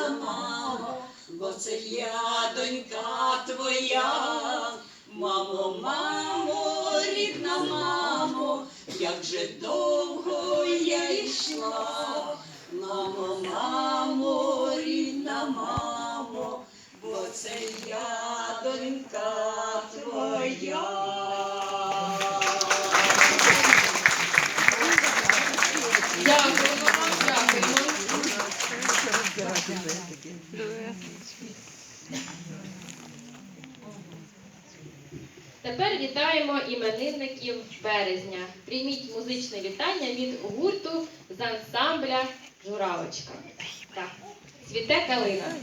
рідна мамо, бо це я, донька твоя. Мамо, мамо, рідна мамо, як же довго я йшла. Мамо, мамо, рідна мамо, бо це я, донька твоя. Тепер вітаємо іменинників березня. Прийміть музичне вітання від гурту з ансамбля Журавочка. Так, цвіте калина.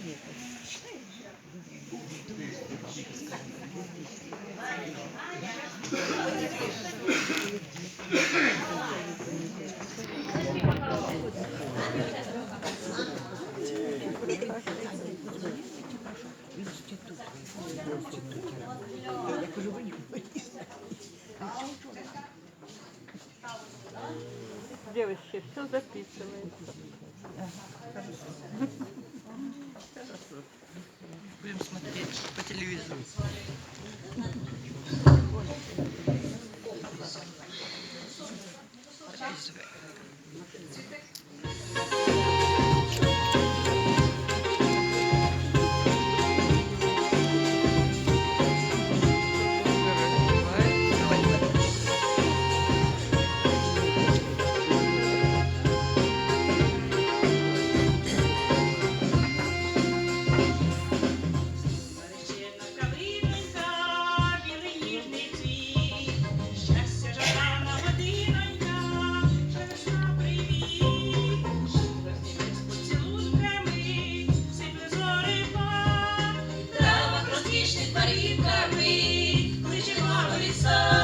Девочки, все записывается. Будем смотреть по телевизору. Марінка ми, кличе маму ліса.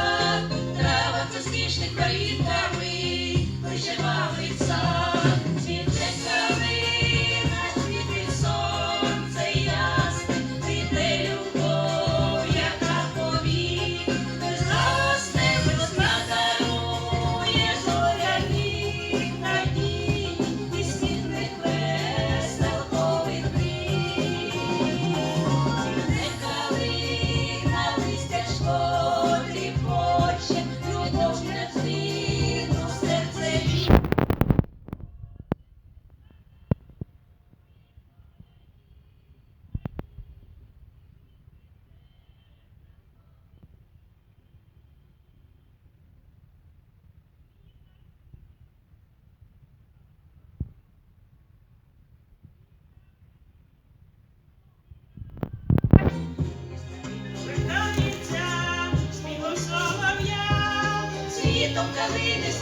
i Don't believe it.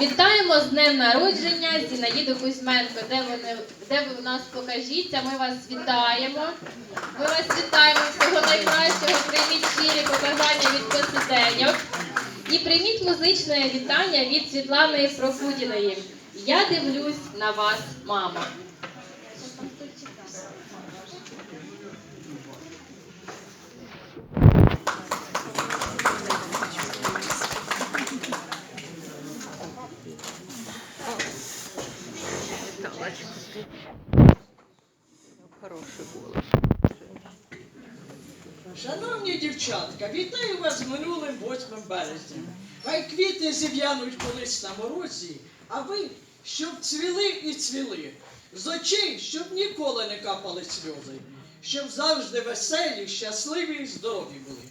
Вітаємо з днем народження Зінаїду Кузьменко. Де вони де ви в нас покажіться? Ми вас вітаємо. Ми вас вітаємо всього найкращого. Прийміть щирі побажання від посиденьок. І прийміть музичне вітання від Світлани Прокудіної. Я дивлюсь на вас, мама. Хороший голос. Шановні дівчатка, вітаю вас з минулим 8 березня. Хай квіти зів'януть колись на морозі, а ви, щоб цвіли і цвіли, з очей, щоб ніколи не капали сльози, щоб завжди веселі, щасливі і здорові були.